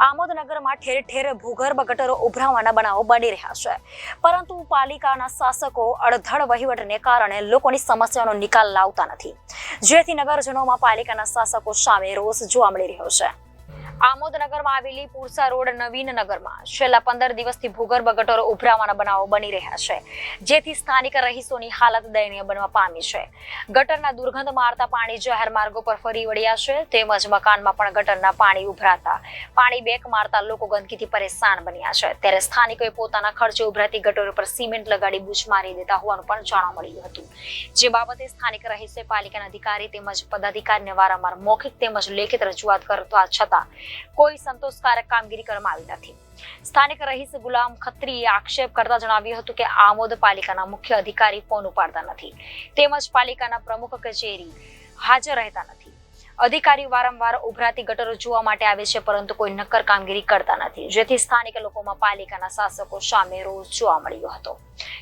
આમોદનગરમાં ઠેર ઠેર ભૂગર્ભ ગટરો ઉભરાવાના બનાવો બની રહ્યા છે. પરંતુ પાલિકાના શાસકો અડધડ વહીવટને કારણે લોકોની સમસ્યાનો નિકાલ લાવતા નથી. જેથી નગરજનોમાં પાલિકાના શાસકો સામે રોષ જોવા મળી રહ્યો છે. આમોદનગરમાં આવેલી પુરસા રોડ નવીન નગરમાં છેલ્લા પંદર દિવસથી ભૂગર્ભ ગટરો ઉભરાવાના બનાવો બની રહ્યા છે, જેથી સ્થાનિક રહીશોની હાલત દયનીય બનવા પામી છે. ગટરના દુર્ગંધ મારતા પાણી જાહેર માર્ગો પર ફરી વળ્યા છે, તેમજ મકાનમાં પણ ગટરના પાણી ઉભરાતા પાણી બેક મારતા લોકો ગંદકીથી પરેશાન બન્યા છે. ત્યારે સ્થાનિકોએ પોતાના ખર્ચે ઉભરાતી ગટરો પર સિમેન્ટ લગાડી બૂચ મારી દેતા હોવાનું પણ જાણવા મળ્યું હતું. જે બાબતે સ્થાનિક રહીશોએ પાલિકાના અધિકારી તેમજ પદાધિકારીને વારંવાર મૌખિક તેમજ લેખિત રજૂઆત કરતા છતાં કોઈ સંતોષકારક કામગીરી કરવામાં આવી નથી. સ્થાનિક રહીશ ગુલામ ખત્રીએ આક્ષેપ કરતા જણાવ્યું હતું કે આમોદ પાલિકાના મુખ્ય અધિકારી ફોન ઉપાડતા નથી. તેમજ પાલિકાના પ્રમુખ કચેરી હાજર રહેતા નથી. અધિકારી વારંવાર ઉભરાતી ગટરો જોવા માટે આવે છે, પરંતુ કોઈ નક્કર કામગીરી કરતા નથી. જેથી સ્થાનિક લોકોમાં પાલિકાના શાસકો સામે રોષ જોવા મળ્યો હતો.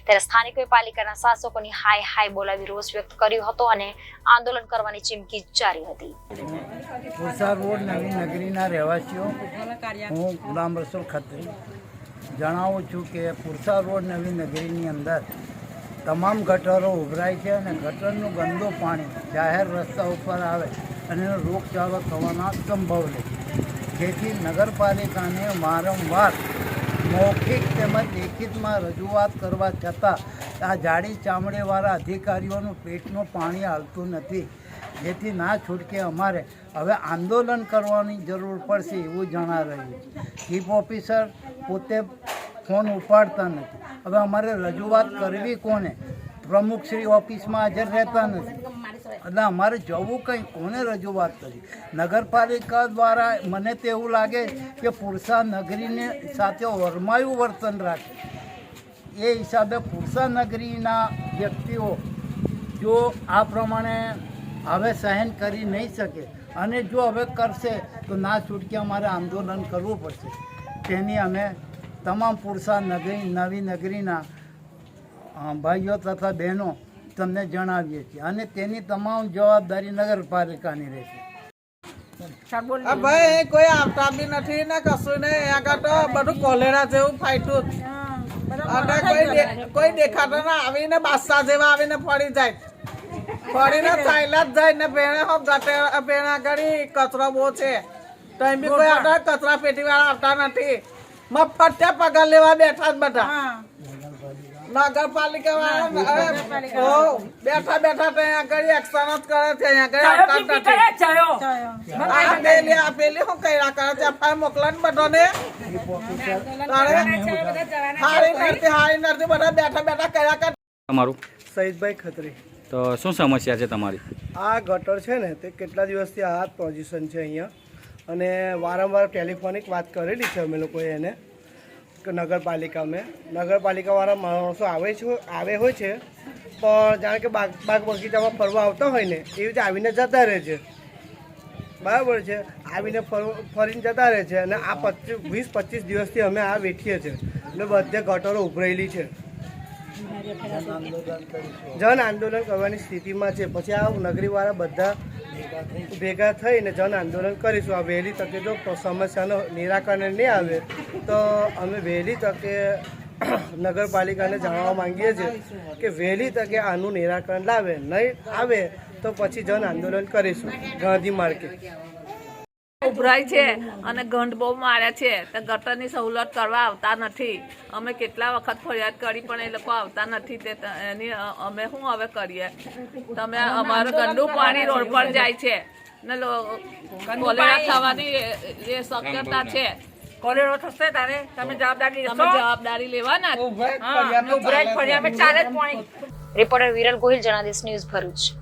ત્યારે સ્થાનિકોએ પાલિકાના શાસકોની હાય હાય બોલાવી રોષ વ્યક્ત કર્યો હતો અને આંદોલન કરવાની ચીમકી જારી હતી. નગરીના રહેવાસીઓ, હું ગુલામ રસુલ ખત્રી, જણાવું છું કે પુરસા રોડ નવી નગરીની અંદર તમામ ગટરો ઉભરાય છે અને ગટરનું ગંદુ પાણી જાહેર રસ્તા ઉપર આવે અને રોગચાળો થવાના સંભવ રહે જેથી નગરપાલિકાને વારંવાર મૌખિક તેમજ લેખિતમાં રજૂઆત કરવા છતાં આ જાડી ચામડીવાળા અધિકારીઓનું પેટનું પાણી હાલતું નથી. જેથી ના છૂટકે અમારે હવે આંદોલન કરવાની જરૂર પડશે એવું જણા રહ્યું છે. ચીફ ઓફિસર પોતે ફોન ઉપાડતા નથી. હવે અમારે રજૂઆત કરવી કોને? પ્રમુખશ્રી ઓફિસમાં હાજર રહેતા નથી. એટલે અમારે જવું કંઈ, કોને રજૂઆત કરી? નગરપાલિકા દ્વારા મને તો એવું લાગે કે પુરસા નગરીને સાથે વરમાયું વર્તન રાખે. એ હિસાબે પુરસા નગરીના વ્યક્તિઓ જો આ પ્રમાણે હવે સહન કરી નહીં શકે અને જો હવે કરશે તો ના છૂટકે અમારે આંદોલન કરવું પડશે. તેની અમે તમામ પુરસા નગરી, નવી નગરીના ભાઈઓ તથા બહેનો તમને જણાવીએ છીએ. અને તેની તમામ જવાબદારી નગરપાલિકાની રહેશે. ભાઈ કોઈ આવતા બી નથી ને કશું નહીં. આગળ તો બધું કોલેરા જેવું ફાઈટું જ. અને કોઈ કોઈ દેખાતો ના આવીને બાદશાહ જેવા આવીને પડી જાય. પડીને ચાલ્યા જ જાય ને ભેણે હો ગટે ભેણા આગળ કચરો બહુ છે. તો એમ બી કોઈ આવતા કચરા પેટી વાળા આવતા નથી. મફત પગાર લેવા બેઠા જ બધા. નગરપાલિકા. વાળા બેઠા બેઠા ત્યાં આગળ એક્શન જ કરે છે અહીંયા આગળ આ પેલી આ પેલી શું કર્યા કરે છે? ફાઈ મોકલા ને બધાને હારી નથી હારી નથી બધા બેઠા બેઠા કર્યા કરે. તમારું? સહિતભાઈ ખત્રી. તો શું સમસ્યા છે તમારી? આ ગટર છે ને તે કેટલા દિવસથી આ પોઝિશન છે અહીંયા? અને વારંવાર ટેલિફોનિક વાત કરેલી છે અમે લોકોએ એને. નગરપાલિકામાં નગરપાલિકાવાળા માણસો આવે છે, આવે હોય છે, પણ જાણે કે બાગ બાગ બગીચામાં ફરવા આવતા હોય ને, એવી રીતે આવીને જતા રહે છે. બરાબર છે? આવીને ફરીને જતા રહે છે અને આ પચીસ વીસ પચીસ દિવસથી અમે આ વેઠીએ છીએ. એટલે બધે ગટરો ઉભરાયેલી છે. જન આંદોલન કરવાની સ્થિતિમાં છે. પછી આ નગરીવાળા બધા ભેગા થઈને જન આંદોલન કરીશું. આ વહેલી તકે જો સમસ્યાનો નિરાકરણ નહીં આવે, તો અમે વહેલી તકે નગરપાલિકાને જાણવા માંગીએ છીએ કે વહેલી તકે આનું નિરાકરણ લાવે. નહીં આવે તો પછી જન આંદોલન કરીશું. ગાંધી માર્કેટ. ઉભરાય છે અને ગંઢ બહુ માર્યા છે. તો ગટરની સવલત કરવા આવતા નથી. અમે કેટલા વખત ફરિયાદ કરી પણ એ લોકો આવતા નથી તે એની અમે શું હવે કરીએ? તમે અમારું ગંદુ પાણી રોડ પર જાય છે. ને કોલેરા થવાની એ- શક્યતા છે. કોલેરો થશે તારે? તમે જવાબદારી તમે જવાબદારી લેવાના. ઉભરાય ફળિયામાં ચાલે જ પાણી. Reporter Viral Gohil Janadesh news Bharuch.